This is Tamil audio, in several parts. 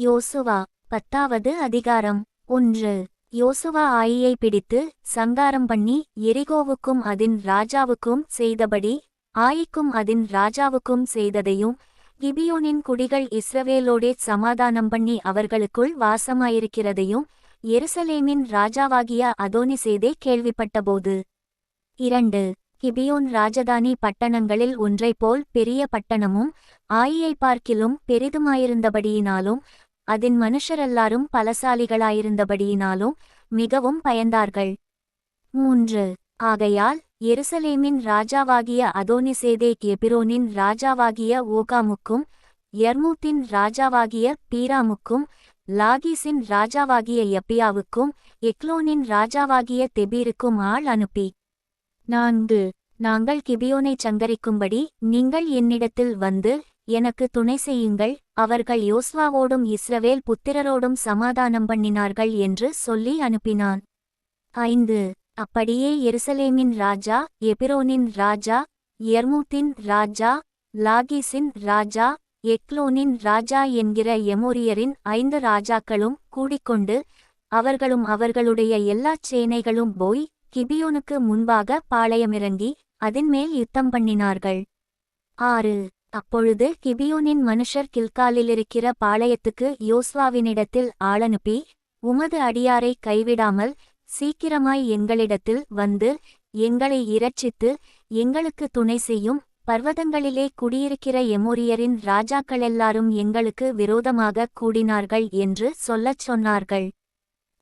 யோசுவா பத்தாவது அதிகாரம் ஒன்று. யோசுவா ஆயியை பிடித்து சங்காரம் பண்ணி எரிகோவுக்கும் அதன் ராஜாவுக்கும் செய்தபடி ஆயிக்கும் அதின் ராஜாவுக்கும் செய்ததையும் கிபியோனின் குடிகள் இஸ்ரவேலோடே சமாதானம் பண்ணி அவர்களுக்குள் வாசமாயிருக்கிறதையும் எருசலேமின் ராஜாவாகிய அதோனி செய்தே கேள்விப்பட்டபோது. இரண்டு. கிபியோன் ராஜதானி பட்டணங்களில் ஒன்றைப்போல் பெரிய பட்டணமும் ஆயியை பார்க்கிலும் பெரிதுமாயிருந்தபடியினாலும் அதன் மனுஷரெல்லாரும் பலசாலிகளாயிருந்தபடியினாலும் மிகவும் பயந்தார்கள். மூன்று. ஆகையால் எருசலேமின் ராஜாவாகிய அதோனிசேதேக் எபிரோனின் ராஜாவாகிய ஓகாமுக்கும் யர்மூத்தின் ராஜாவாகிய பீராமுக்கும் லாகிஸின் ராஜாவாகிய யப்பியாவுக்கும் எக்லோனின் ராஜாவாகிய தெபீருக்கும் ஆள் அனுப்பி. நான்கு. நாங்கள் கிபியோனைச் சங்கரிக்கும்படி நீங்கள் என்னிடத்தில் வந்து எனக்கு துணை செய்யுங்கள் அவர்கள் யோஸ்வாவோடும் இஸ்ரவேல் புத்திரரோடும் சமாதானம் பண்ணினார்கள் என்று சொல்லி அனுப்பினான். ஐந்து. அப்படியே எருசலேமின் ராஜா எபிரோனின் ராஜா எர்மூத்தின் ராஜா லாகிஸின் ராஜா எக்லோனின் ராஜா என்கிற எமோரியரின் ஐந்து ராஜாக்களும் கூடிக்கொண்டு அவர்களும் அவர்களுடைய எல்லாச் சேனைகளும் போய் கிபியோனுக்கு முன்பாக பாளையமிறங்கி அதன்மேல் யுத்தம் பண்ணினார்கள். ஆறு. அப்பொழுது கிபியோனின் மனுஷர் கில்காலிலிருக்கிற பாளையத்துக்கு யோஸ்வாவினிடத்தில் ஆளனுப்பி உமது அடியாரை கைவிடாமல் சீக்கிரமாய் எங்களிடத்தில் வந்து எங்களை இரட்சித்து எங்களுக்கு துணை செய்யும் பர்வதங்களிலே குடியிருக்கிற எமோரியரின் ராஜாக்களெல்லாரும் எங்களுக்கு விரோதமாக கூடினார்கள் என்று சொல்லச் சொன்னார்கள்.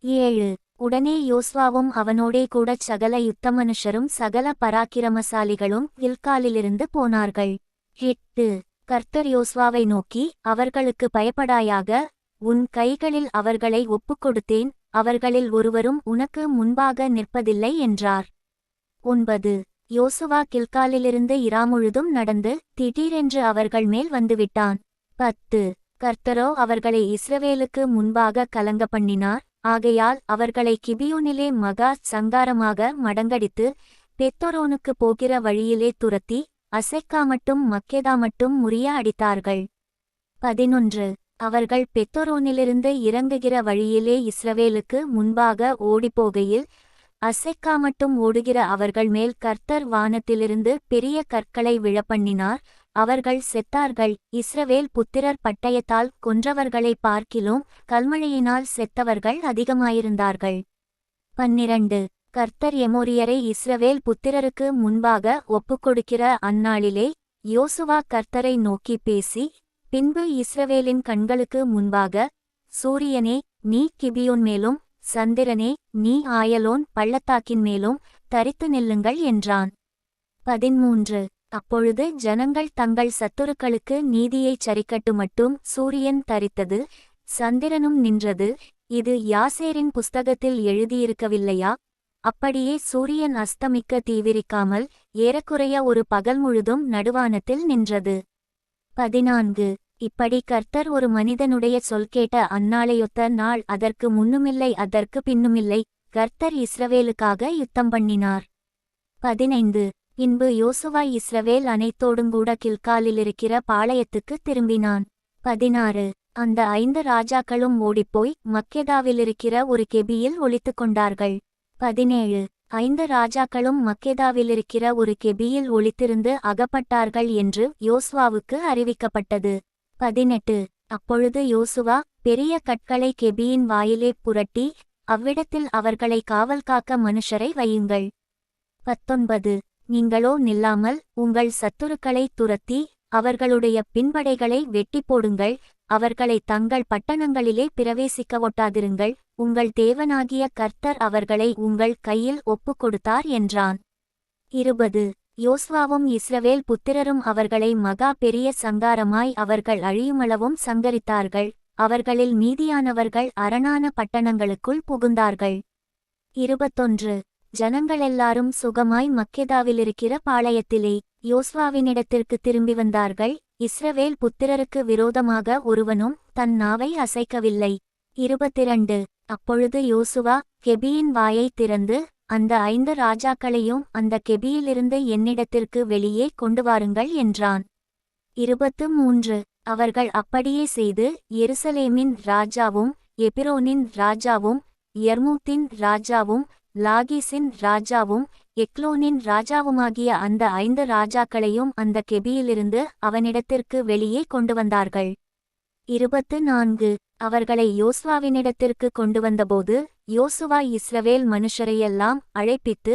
ஏழு. உடனே யோஸ்வாவும் அவனோடே கூடச் சகல யுத்த மனுஷரும் சகல பராக்கிரமசாலிகளும் கில்காலிலிருந்து போனார்கள். எட்டு. கர்த்தர் யோஸ்வாவை நோக்கி அவர்களுக்கு பயப்படாயாக உன் கைகளில் அவர்களை ஒப்புக்கொடுத்தேன் அவர்களில் ஒருவரும் உனக்கு முன்பாக நிற்பதில்லை என்றார். ஒன்பது. யோசுவா கில்காலிலிருந்து இராமுழுதும் நடந்து திடீரென்று அவர்கள் மேல் வந்துவிட்டான். பத்து. கர்த்தரோ அவர்களை இஸ்ரவேலுக்கு முன்பாக கலங்க பண்ணினார் ஆகையால் அவர்களை கிபியூனிலே மகா சங்காரமாக மடங்கடித்து பெத்தொரோனுக்கு போகிற வழியிலே துரத்தி அசெக்காமட்டும் மக்கெதாமட்டும் முறிய அடித்தார்கள். பதினொன்று. அவர்கள் பெத்தொரோனிலிருந்து இறங்குகிற வழியிலே இஸ்ரவேலுக்கு முன்பாக ஓடிப்போகையில் அசைக்காமட்டும் ஓடுகிற அவர்கள் மேல் கர்த்தர் வானத்திலிருந்து பெரிய கற்களை விழப்பண்ணினார். அவர்கள் செத்தார்கள். இஸ்ரவேல் புத்திரர் பட்டயத்தால் கொன்றவர்களை பார்க்கிலும் கல்மழையினால் செத்தவர்கள் அதிகமாயிருந்தார்கள். பன்னிரண்டு. கர்த்தர் எமோரியரை இஸ்ரவேல் புத்திரருக்கு முன்பாக ஒப்புக்கொடுக்கிற அந்நாளிலே யோசுவா கர்த்தரை நோக்கி பேசி பின்பு இஸ்ரவேலின் கண்களுக்கு முன்பாக சூரியனே நீ கிபியோன் மேலும் சந்திரனே நீ ஆயலோன் பள்ளத்தாக்கின் மேலும் தரித்து நில்லுங்கள் என்றான். பதிமூன்று அப்பொழுது ஜனங்கள் தங்கள் சத்துருக்களுக்கு நீதியைச் சரிக்கட்டு மட்டும் சூரியன் தரித்தது சந்திரனும் நின்றது. இது யாசேரின் புஸ்தகத்தில் எழுதியிருக்கவில்லையா? அப்படியே சூரியன் அஸ்தமிக்க தீவிரிக்காமல் ஏறக்குறைய ஒரு பகல் முழுதும் நடுவானத்தில் நின்றது. பதினான்கு. இப்படி கர்த்தர் ஒரு மனிதனுடைய சொல் கேட்ட அந்நாளையொத்த நாள் அதற்கு முன்னுமில்லை அதற்கு பின்னுமில்லை கர்த்தர் இஸ்ரவேலுக்காக யுத்தம் பண்ணினார். பதினைந்து. பின்பு யோசுவா இஸ்ரவேல் அனைத்தோடும் கூட கில்காலில் கில்காலிலிருக்கிற பாளையத்துக்கு திரும்பினான். பதினாறு. அந்த ஐந்து ராஜாக்களும் ஓடிப்போய் மக்கெதாவிலிருக்கிற ஒரு கெபியில் ஒளித்துக் கொண்டார்கள் பதினேழு. ஐந்து ராஜாக்களும் மக்கேதாவிலிருக்கிற ஒரு கெபியில் ஒளித்திருந்து அகப்பட்டார்கள் என்று யோசுவாவுக்கு அறிவிக்கப்பட்டது. பதினெட்டு. அப்பொழுது யோசுவா பெரிய கற்களை கெபியின் வாயிலே புரட்டி அவ்விடத்தில் அவர்களை காவல் காக்க மனுஷரை வையுங்கள். பத்தொன்பது. நீங்களோ நில்லாமல் உங்கள் சத்துருக்களை துரத்தி அவர்களுடைய பின்படைகளை வெட்டி போடுங்கள் அவர்களை தங்கள் பட்டணங்களிலே பிரவேசிக்க ஒட்டாதிருங்கள். உங்கள் தேவனாகிய கர்த்தர் அவர்களை உங்கள் கையில் ஒப்புக் கொடுத்தார் என்றான். இருபது. யோஸ்வாவும் இஸ்ரவேல் புத்திரரும் அவர்களை மகா பெரிய சங்காரமாய் அவர்கள் அழியுமளவும் சங்கரித்தார்கள். அவர்களில் மீதியானவர்கள் அரணான பட்டணங்களுக்குள் புகுந்தார்கள். இருபத்தொன்று. ஜனங்களெல்லாரும் சுகமாய் மக்கெதாவிலிருக்கிற பாளையத்திலே யோஸ்வாவினிடத்திற்கு திரும்பி வந்தார்கள். இஸ்ரவேல் புத்திரருக்கு விரோதமாக ஒருவனும் தன் நாவை அசைக்கவில்லை. இருபத்திரண்டு. அப்பொழுது யோசுவா கெபியின் வாயைத் திறந்து அந்த ஐந்து ராஜாக்களையும் அந்த கெபியிலிருந்து என்னிடத்திற்கு வெளியே கொண்டு வாருங்கள் என்றான். இருபத்து மூன்று. அவர்கள் அப்படியே செய்து எருசலேமின் ராஜாவும் எபிரோனின் ராஜாவும் யர்மூத்தின் ராஜாவும் லாகிஸின் ராஜாவும் எக்லோனின் ராஜாவுமாகிய அந்த ஐந்து ராஜாக்களையும் அந்த கெபியிலிருந்து அவனிடத்திற்கு வெளியே கொண்டு வந்தார்கள். இருபத்து நான்கு. அவர்களை யோசுவாவினிடத்திற்கு கொண்டு வந்தபோது யோசுவா இஸ்ரவேல் மனுஷரையெல்லாம் அழைப்பித்து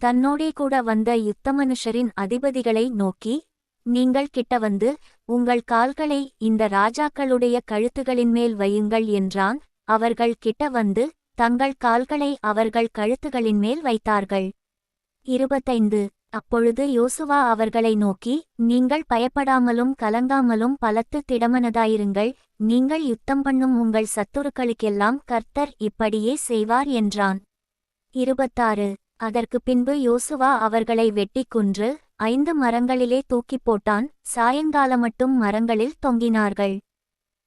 தன்னோடே கூட வந்த யுத்த மனுஷரின் அதிபதிகளை நோக்கி நீங்கள் கிட்ட வந்து உங்கள் கால்களை இந்த ராஜாக்களுடைய கழுத்துகளின் மேல் வையுங்கள் என்றான். அவர்கள் கிட்ட வந்து தங்கள் கால்களை அவர்கள் கழுத்துகளின் மேல் வைத்தார்கள். இருபத்தைந்து. அப்பொழுது யோசுவா அவர்களை நோக்கி நீங்கள் பயப்படாமலும் கலங்காமலும் பலத்து திடமனதாயிருங்கள். நீங்கள் யுத்தம் பண்ணும் உங்கள் சத்துருக்களுக்கெல்லாம் கர்த்தர் இப்படியே செய்வார் என்றான். இருபத்தாறு. அதற்கு பின்பு யோசுவா அவர்களை வெட்டிக் கொன்று ஐந்து மரங்களிலே தூக்கிப் போட்டான் சாயங்காலம் மட்டும் மரங்களில் தொங்கினார்கள்.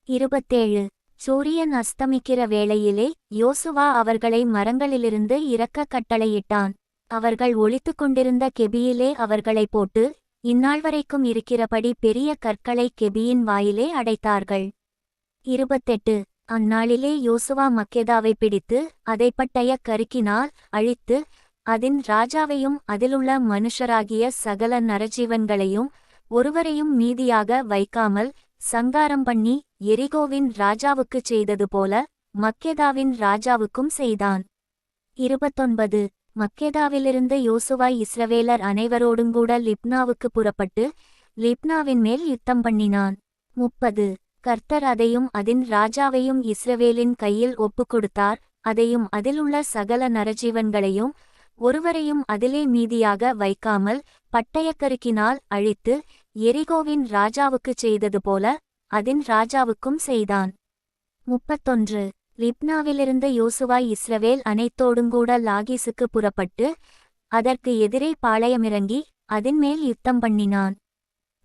இருபத்தேழு. சூரியன் அஸ்தமிக்கிற வேளையிலே யோசுவா அவர்களை மரங்களிலிருந்து இறக்க கட்டளையிட்டான். அவர்கள் ஒளித்துக் கொண்டிருந்த கெபியிலே அவர்களை போட்டு இந்நாள் வரைக்கும் இருக்கிறபடி பெரிய கற்களை கெபியின் வாயிலே அடைத்தார்கள். இருபத்தெட்டு. அந்நாளிலே யோசுவா மக்கேதாவை பிடித்து அதை பட்டய கருக்கினால் அழித்து அதன் ராஜாவையும் அதிலுள்ள மனுஷராகிய சகல நரஜீவன்களையும் ஒருவரையும் மீதியாக வைக்காமல் சங்காரம் பண்ணி எரிகோவின் ராஜாவுக்குச் செய்தது போல மக்கெதாவின் ராஜாவுக்கும் செய்தான். இருபத்தொன்பது. மக்கேதாவிலிருந்து யோசுவாய் இஸ்ரவேலர் அனைவரோடுங்கூட லிப்னாவுக்கு புறப்பட்டு லிப்னாவின் மேல் யுத்தம் பண்ணினான். முப்பது. கர்த்தர் அதையும் அதன் ராஜாவையும் இஸ்ரவேலின் கையில் ஒப்புக் கொடுத்தார். அதையும் அதிலுள்ள சகல நரஜீவன்களையும் ஒருவரையும் அதிலே மீதியாக வைக்காமல் பட்டயக்கருக்கினால் அழித்து எரிகோவின் ராஜாவுக்குச் செய்தது போல அதன் ராஜாவுக்கும் செய்தான். முப்பத்தொன்று. லிப்னாவிலிருந்த யோசுவாய் இஸ்ரவேல் அனைத்தோடுங்கூட லாகீசுக்கு புறப்பட்டு அதற்கு எதிரே பாளையமிறங்கி அதன்மேல் யுத்தம் பண்ணினான்.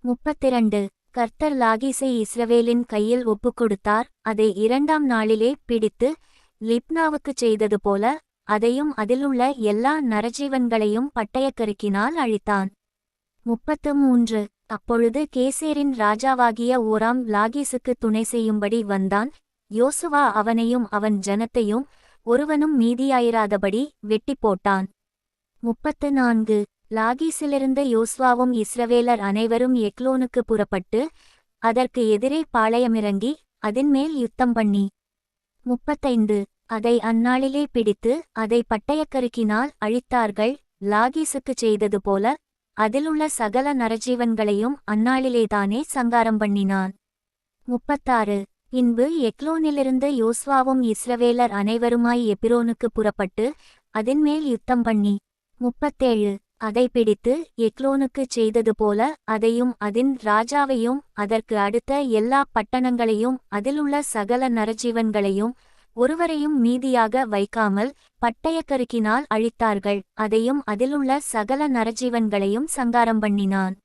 முப்பத்திரண்டு. கர்த்தர் லாகிசை இஸ்ரவேலின் கையில் ஒப்புக் கொடுத்தார். அதை இரண்டாம் நாளிலே பிடித்து லிப்னாவுக்குச் செய்தது போல அதையும் அதிலுள்ள எல்லா நரஜீவன்களையும் பட்டயக்கருக்கினால் அழித்தான். முப்பத்து மூன்று அப்பொழுது கேசேரின் ராஜாவாகிய ஓராம் லாகீசுக்கு துணை செய்யும்படி வந்தான். யோசுவா அவனையும் அவன் ஜனத்தையும் ஒருவனும் மீதியாயிராதபடி வெட்டி போட்டான். முப்பத்து நான்கு லாகீஸிலிருந்த யோசுவாவும் இஸ்ரவேலர் அனைவரும் எக்லோனுக்கு புறப்பட்டு அதற்கு எதிரே பாளையமிறங்கி அதன்மேல் யுத்தம் பண்ணி. முப்பத்தைந்து. அதை அந்நாளிலே பிடித்து அதை பட்டயக்கருக்கினால் அழித்தார்கள் லாகீஸுக்கு செய்தது போல அதிலுள்ள சகல நரஜீவன்களையும் அந்நாளிலேதானே சங்காரம் பண்ணினான். முப்பத்தாறு. பின்பு எக்லோனிலிருந்து யோஸ்வாவும் இஸ்ரவேலர் அனைவருமாய் எபிரோனுக்கு புறப்பட்டு அதன்மேல் யுத்தம் பண்ணி. முப்பத்தேழு. அதை பிடித்து எக்லோனுக்குச் செய்தது போல அதையும் அதின் ராஜாவையும் அதற்கு அடுத்த எல்லா பட்டணங்களையும் அதிலுள்ள சகல நரஜீவன்களையும் ஒருவரையும் மீதியாக வைக்காமல் பட்டயக்கருக்கினால் அழித்தார்கள். அதையும் அதிலுள்ள சகல நரஜீவன்களையும் சங்காரம் பண்ணினான்.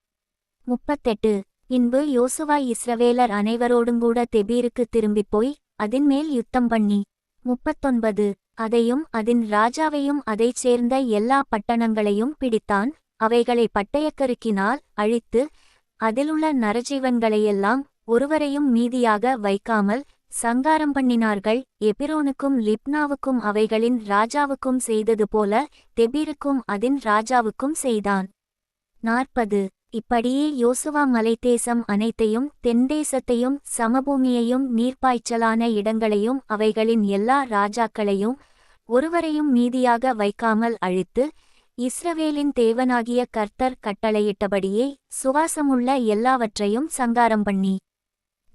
முப்பத்தெட்டு. இன்பு யோசுவா இஸ்ரவேலர் அனைவரோடுங்கூட தெபீருக்கு திரும்பிப் போய் அதின்மேல் யுத்தம் பண்ணி. முப்பத்தொன்பது. அதையும் அதன் ராஜாவையும் அதைச் சேர்ந்த எல்லா பட்டணங்களையும் பிடித்தான். அவைகளை பட்டயக்கருக்கினால் அழித்து அதிலுள்ள நரஜீவன்களையெல்லாம் ஒருவரையும் மீதியாக வைக்காமல் சங்காரம் பண்ணினார்கள். எபிரோனுக்கும் லிப்னாவுக்கும் அவைகளின் ராஜாவுக்கும் செய்தது போல தெபீருக்கும் அதின் ராஜாவுக்கும் செய்தான். நாற்பது. இப்படியே யோசுவா மலைத்தேசம் அனைத்தையும் தென்தேசத்தையும் சமபூமியையும் நீர்ப்பாய்ச்சலான இடங்களையும் அவைகளின் எல்லா ராஜாக்களையும் ஒருவரையும் மீதியாக வைக்காமல் அழித்து இஸ்ரவேலின் தேவனாகிய கர்த்தர் கட்டளையிட்டபடியே சுவாசமுள்ள எல்லாவற்றையும் சங்காரம் பண்ணி.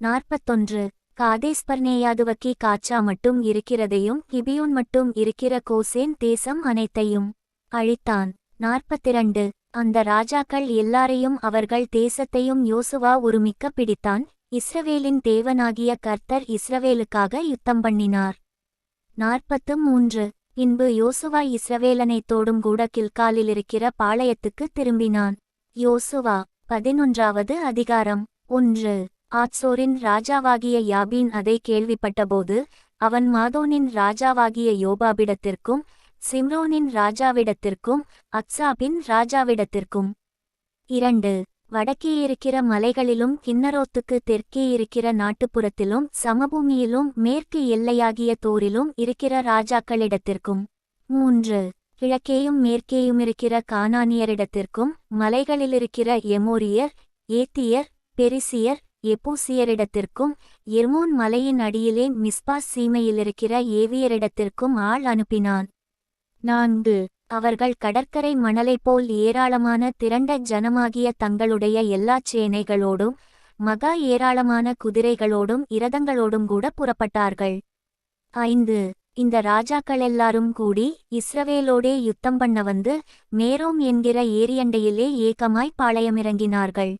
நாற்பத்தொன்று. காதேஸ்பர்னேயாதுவக்கி காச்சா மட்டும் இருக்கிறதையும் கிபியூன் மட்டும் இருக்கிற கோசேன் தேசம் அனைத்தையும் அழித்தான். நாற்பத்திரண்டு. அந்த ராஜாக்கள் எல்லாரையும் அவர்கள் தேசத்தையும் யோசுவா ஒருமிக்க பிடித்தான். இஸ்ரவேலின் தேவனாகிய கர்த்தர் இஸ்ரவேலுக்காக யுத்தம் பண்ணினார். நாற்பத்து மூன்று பின்பு யோசுவா இஸ்ரவேலனைத்தோடும் கூட கில்காலிலிருக்கிற பாளையத்துக்கு திரும்பினான். யோசுவா பதினொன்றாவது அதிகாரம். ஒன்று. ஆட்சோரின் ராஜாவாகிய யாபீன் அதை கேள்விப்பட்டபோது அவன் மாதோனின் ராஜாவாகிய யோபாபிடத்திற்கும் சிம்ரோனின் ராஜாவிடத்திற்கும் அக்சாபின் ராஜாவிடத்திற்கும். இரண்டு வடக்கே இருக்கிற மலைகளிலும் கிண்ணரோத்துக்கு தெற்கே இருக்கிற நாட்டுப்புறத்திலும் சமபூமியிலும் மேற்கு எல்லையாகிய தோரிலும் இருக்கிற ராஜாக்களிடத்திற்கும். மூன்று கிழக்கேயும் மேற்கேயும் இருக்கிற கானானியரிடத்திற்கும் மலைகளிலிருக்கிற எமோரியர் ஏத்தியர் பெரிசியர் எப்பூசியரிடத்திற்கும் எர்மோன் மலையின் அடியிலே மிஸ்பாஸ் சீமையிலிருக்கிற ஏவியரிடத்திற்கும் ஆள் அனுப்பினான். நான்கு. அவர்கள் கடற்கரை மணலைப் போல் ஏராளமான திரண்ட ஜனமாகிய தங்களுடைய எல்லாச் சேனைகளோடும் மகா ஏராளமான குதிரைகளோடும் இரதங்களோடும் கூட புறப்பட்டார்கள். ஐந்து. இந்த ராஜாக்களெல்லாரும் கூடி இஸ்ரவேலோடே யுத்தம் பண்ண வந்து மேரோம் என்கிற ஏரியண்டையிலே ஏக்கமாய் பாளையமிறங்கினார்கள்.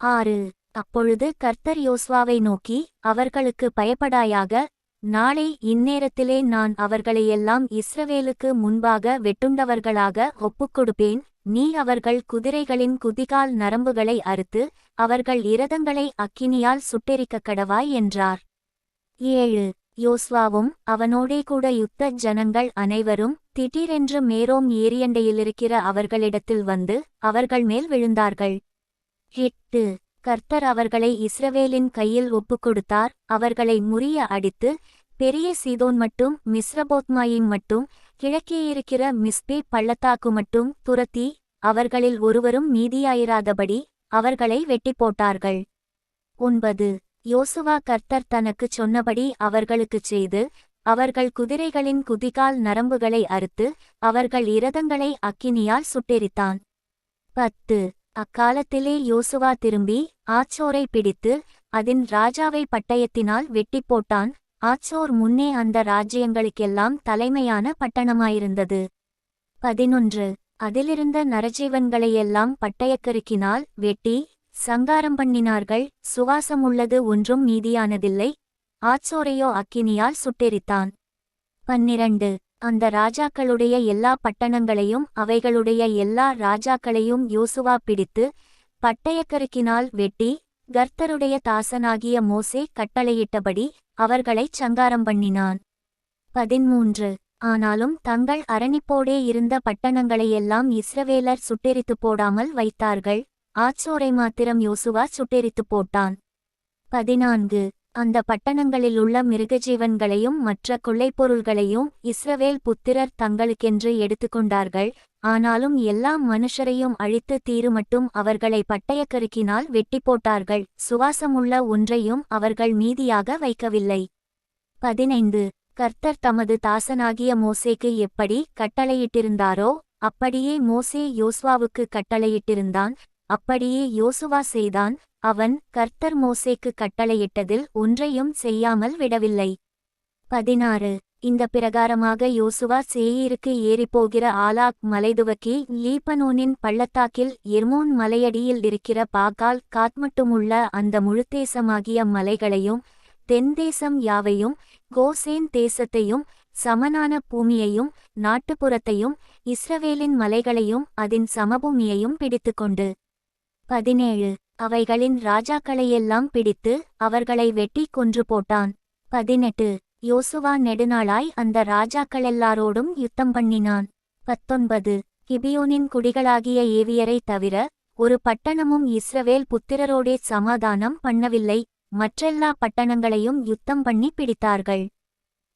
ஆறு. அப்பொழுது கர்த்தர் யோஸ்வாவை நோக்கி அவர்களுக்கு பயப்படாயாக நாளை இந்நேரத்திலே நான் அவர்களையெல்லாம் இஸ்ரவேலுக்கு முன்பாக வெட்டுண்டவர்களாக ஒப்புக்கொடுப்பேன். நீ அவர்கள் குதிரைகளின் குதிகால் நரம்புகளை அறுத்து அவர்கள் இரதங்களை அக்கினியால் சுட்டெரிக்கக் கடவாய் என்றார். ஏழு. யோஸ்வாவும் அவனோடே கூட யுத்த ஜனங்கள் அனைவரும் திடீரென்று மேரோம் ஏரியண்டையிலிருக்கிற அவர்களிடத்தில் வந்து அவர்கள் மேல் விழுந்தார்கள். எட்டு. கர்த்தர் அவர்களை இஸ்ரவேலின் கையில் ஒப்புக்கொடுத்தார். அவர்களை முறிய அடித்து பெரிய சீதோன் மட்டும் மிஸ்ரபோத்மாயின் மட்டும் கிழக்கே இருக்கிற மிஸ்பே பள்ளத்தாக்கு மட்டும் துரத்தி அவர்களில் ஒருவரும் மீதியாயிராதபடி அவர்களை வெட்டி போட்டார்கள். ஒன்பது. யோசுவா கர்த்தர் தனக்குச் சொன்னபடி அவர்களுக்குச் செய்து அவர்கள் குதிரைகளின் குதிகால் நரம்புகளை அறுத்து அவர்கள் இரதங்களை அக்கினியால் சுட்டெரித்தான். பத்து. அக்காலத்திலே யோசுவா திரும்பி ஆச்சோரை பிடித்து அதன் ராஜாவை பட்டயத்தினால் வெட்டிப் போட்டான். ஆச்சோர் முன்னே அந்த ராஜ்யங்களுக்கெல்லாம் தலைமையான பட்டணமாயிருந்தது. பதினொன்று. அதிலிருந்த நரஜீவன்களையெல்லாம் பட்டயக்கருக்கினால் வெட்டி சங்காரம் பண்ணினார்கள். சுவாசமுள்ளது ஒன்றும் மீதியானதில்லை ஆச்சோரையோ அக்கினியால் சுட்டெரித்தான். பன்னிரண்டு. அந்த ராஜாக்களுடைய எல்லா பட்டணங்களையும் அவைகளுடைய எல்லா ராஜாக்களையும் யோசுவா பிடித்து பட்டயக்கருக்கினால் வெட்டி கர்த்தருடைய தாசனாகிய மோசே கட்டளையிட்டபடி அவர்களைச் சங்காரம் பண்ணினான். பதிமூன்று ஆனாலும் தங்கள் அரணிப்போடே இருந்த பட்டணங்களையெல்லாம் இஸ்ரவேலர் சுட்டெரித்துப் போடாமல் வைத்தார்கள். ஆச்சோரை மாத்திரம் யோசுவா சுட்டெரித்துப் போட்டான். பதினான்கு. அந்த பட்டணங்களிலுள்ள மிருகஜீவன்களையும் மற்ற கொள்ளைப்பொருள்களையும் இஸ்ரவேல் புத்திரர் தங்களுக்கென்று எடுத்துக்கொண்டார்கள். ஆனாலும் எல்லா மனுஷரையும் அழித்து தீருமட்டும் அவர்களை பட்டயக்கருக்கினால் வெட்டி போட்டார்கள். சுவாசமுள்ள ஒன்றையும் அவர்கள் மீதியாக வைக்கவில்லை. பதினைந்து. கர்த்தர் தமது தாசனாகிய மோசேக்கு எப்படி கட்டளையிட்டிருந்தாரோ அப்படியே மோசே யோசுவாவுக்கு கட்டளையிட்டிருந்தான். அப்படியே யோசுவா செய்தான். அவன் கர்த்தர் மோசேக்கு கட்டளையிட்டதில் ஒன்றையும் செய்யாமல் விடவில்லை. பதினாறு. இந்த பிரகாரமாக யோசுவா சேயீருக்கு ஏறிப்போகிற ஆலாக் மலைதுவக்கி லீபனோனின் பள்ளத்தாக்கில் எர்மோன் மலையடியில் இருக்கிற பாகால் காத்மட்டுமுள்ள அந்த முழுத்தேசமாகிய மலைகளையும் தென்தேசம் யாவையும் கோசேன் தேசத்தையும் சமனான பூமியையும் நாட்டுப்புறத்தையும் இஸ்ரவேலின் மலைகளையும் அதன் சமபூமியையும் பிடித்துக்கொண்டு. பதினேழு. அவைகளின் ராஜாக்களையெல்லாம் பிடித்து அவர்களை வெட்டி கொன்று போட்டான். பதினெட்டு. யோசுவா நெடுநாளாய் அந்த ராஜாக்களெல்லாரோடும் யுத்தம் பண்ணினான். பத்தொன்பது. கிபியோனின் குடிகளாகிய ஏவியரை தவிர ஒரு பட்டணமும் இஸ்ரவேல் புத்திரரோடே சமாதானம் பண்ணவில்லை. மற்றெல்லா பட்டணங்களையும் யுத்தம் பண்ணி பிடித்தார்கள்.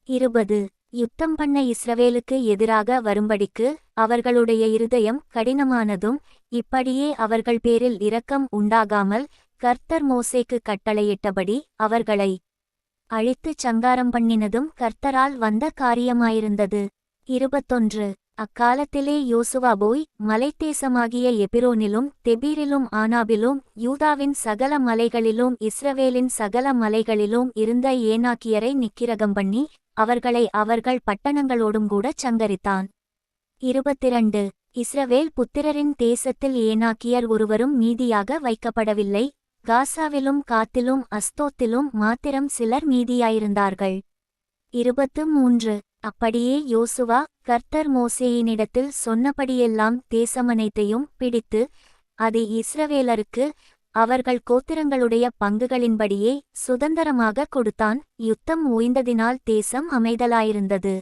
இருபது. யுத்தம் பண்ண இஸ்ரவேலுக்கு எதிராக வரும்படிக்கு அவர்களுடைய இருதயம் கடினமானதும் இப்படியே அவர்கள் பேரில் இரக்கம் உண்டாகாமல் கர்த்தர் மோசேக்கு கட்டளையிட்டபடி அவர்களை அழித்து சங்காரம் பண்ணினதும் கர்த்தரால் வந்த காரியமாயிருந்தது. இருபத்தொன்று. அக்காலத்திலே யோசுவா போய் மலைத்தேசமாகிய எபிரோனிலும் தெபீரிலும் ஆனாபிலும் யூதாவின் சகல மலைகளிலும் இஸ்ரவேலின் சகல மலைகளிலும் இருந்த ஏனாக்கியரை நிக்கிரகம் பண்ணி அவர்களை அவர்கள் பட்டணங்களோடும் கூட சங்கரித்தான். இருபத்திரண்டு. இஸ்ரவேல் புத்திரரின் தேசத்தில் ஏனாக்கியர் ஒருவரும் மீதியாக வைக்கப்படவில்லை. காசாவிலும் காத்திலும் அஸ்தோத்திலும் மாத்திரம் சிலர் மீதியாயிருந்தார்கள். இருபத்து மூன்று. அப்படியே யோசுவா கர்த்தர் மோசேயினிடத்தில் சொன்னபடியெல்லாம் தேசமனைத்தையும் பிடித்து அது இஸ்ரவேலருக்கு அவர்கள் கோத்திரங்களுடைய பங்குகளின்படியே சுதந்திரமாக கொடுத்தான். யுத்தம் ஓய்ந்ததினால் தேசம் அமைதலாயிருந்தது.